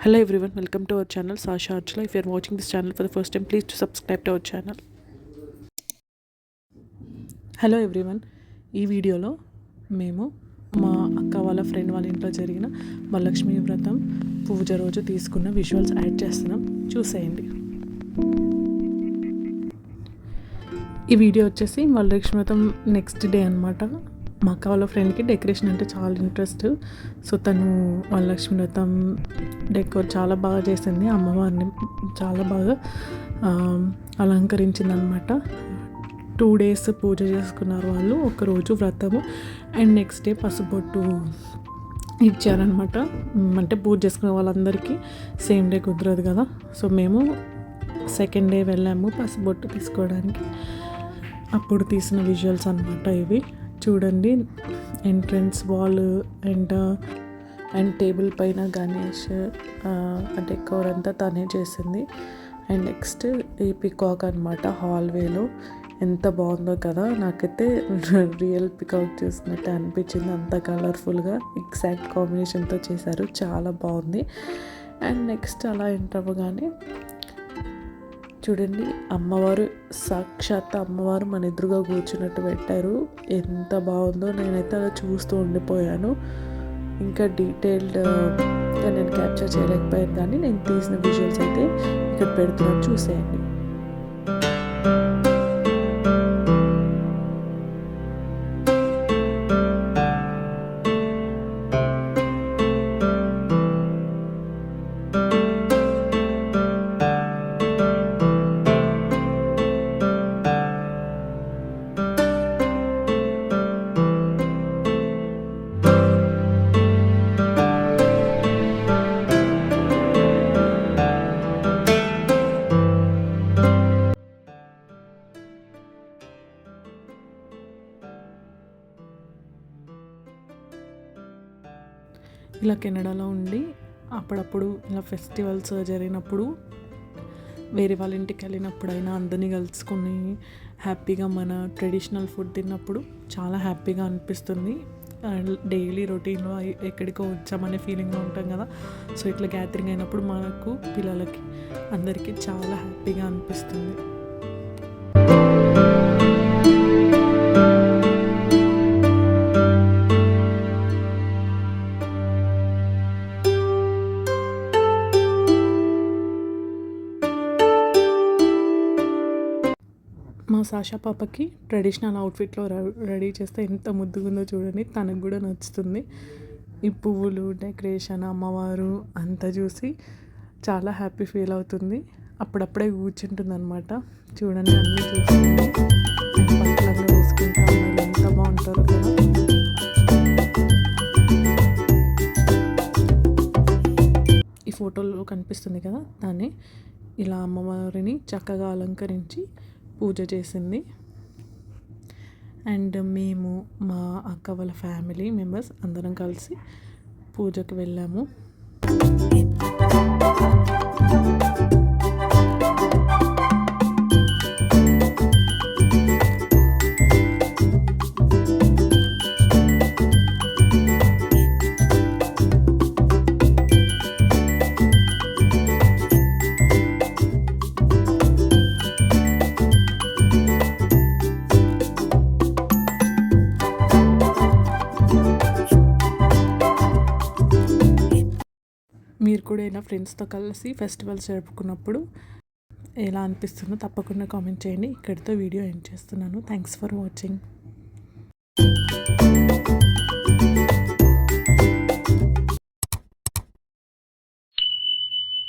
Hello everyone welcome to our channel Sasha Archula if you're watching this channel for the first time please to subscribe to our channel hello everyone ఈ వీడియోలో మేము మా అక్క వాళ్ళ friend వాళ్ళ ఇంట్లో జరిగిన మహలక్ష్మి వ్రతం పూజ రోజు తీసుకున్న విజువల్స్ యాడ్ చేస్తున్నాం చూసేయండి ఈ వీడియో వచ్చేసి వరలక్ష్మి వ్రతం నెక్స్ట్ డే అనమాట మా అక్క వాళ్ళ ఫ్రెండ్కి డెకరేషన్ అంటే చాలా ఇంట్రెస్ట్ సో తను వరలక్ష్మి వ్రతం డెకోర్ చాలా బాగా చేసింది. అమ్మవారిని చాలా బాగా అలంకరించింది అనమాట టూ డేస్ పూజ చేసుకున్నారు వాళ్ళు. ఒకరోజు వ్రతము. అండ్ నెక్స్ట్ డే పసుపొట్టు ఇచ్చారనమాట అంటే పూజ చేసుకునే వాళ్ళందరికీ సేమ్ డే కుదరదు కదా. సో మేము సెకండ్ డే వెళ్ళాము పసుపొట్టు తీసుకోవడానికి. అప్పుడు తీసిన విజువల్స్ అనమాట ఇవి. చూడండి entrance wall and and table పైన గణేష్ డెకోర్ అంతా తనే చేసింది. అండ్ నెక్స్ట్ ఈ పికాక్ అనమాట హాల్వేలో ఎంత బాగుందో కదా నాకైతే రియల్ పికాక్ చూసినట్టు అనిపించింది. అంత కలర్ఫుల్గా ఎగ్జాక్ట్ కాంబినేషన్తో చేశారు. చాలా బాగుంది. అండ్ నెక్స్ట్ అలా ఎంటర్ అవ్వగానే చూడండి అమ్మవారు సాక్షాత్ అమ్మవారు మన ఎదురుగా కూర్చున్నట్టు పెట్టారు. ఎంత బాగుందో నేనైతే అలా చూస్తూ ఉండిపోయాను. ఇంకా డీటెయిల్డ్గా నేను క్యాప్చర్ చేయలేకపోయాను కానీ నేను తీసిన విజువల్స్ అయితే ఇక్కడ పెడుతున్నాను చూసేయండి. ఇలా కెనడాలో ఉండి అప్పుడప్పుడు ఇలా ఫెస్టివల్స్ జరిగినప్పుడు వేరే వాళ్ళ ఇంటికి వెళ్ళినప్పుడైనా అందరినీ కలుసుకొని హ్యాపీగా మన ట్రెడిషనల్ ఫుడ్ తిన్నప్పుడు చాలా హ్యాపీగా అనిపిస్తుంది. డైలీ రొటీన్లో ఎక్కడికో వచ్చామనే ఫీలింగ్లో ఉంటాం కదా. సో ఇట్లా గ్యాదరింగ్ అయినప్పుడు మనకు పిల్లలకి అందరికీ చాలా హ్యాపీగా అనిపిస్తుంది. మా సాషా పాపకి ట్రెడిషనల్ అవుట్ఫిట్లో రెడీ చేస్తే ఎంత ముద్దుగుందో చూడండి. తనకు కూడా నచ్చుతుంది. ఈ పువ్వులు డెకరేషన్ అమ్మవారు అంతా చూసి చాలా హ్యాపీ ఫీల్ అవుతుంది. అప్పుడప్పుడే కూర్చుంటుంది అనమాట చూడండి అన్నీ చూస్తుంది ఎంత బాగుంటారు కదా. ఈ ఫోటోలో కనిపిస్తుంది కదా దాన్ని. ఇలా అమ్మవారిని చక్కగా అలంకరించి పూజ చేసింది. అండ్ మేము మా అక్క వాళ్ళ ఫ్యామిలీ మెంబర్స్ అందరం కలిసి పూజకు వెళ్ళాము. మీరు కూడా ఇలా ఫ్రెండ్స్తో కలిసి ఫెస్టివల్స్ జరుపుకున్నప్పుడు ఎలా అనిపిస్తుందో తప్పకుండా కామెంట్ చేయండి. ఇక్కడితో వీడియో ఎండ్ చేస్తున్నాను. Thanks for watching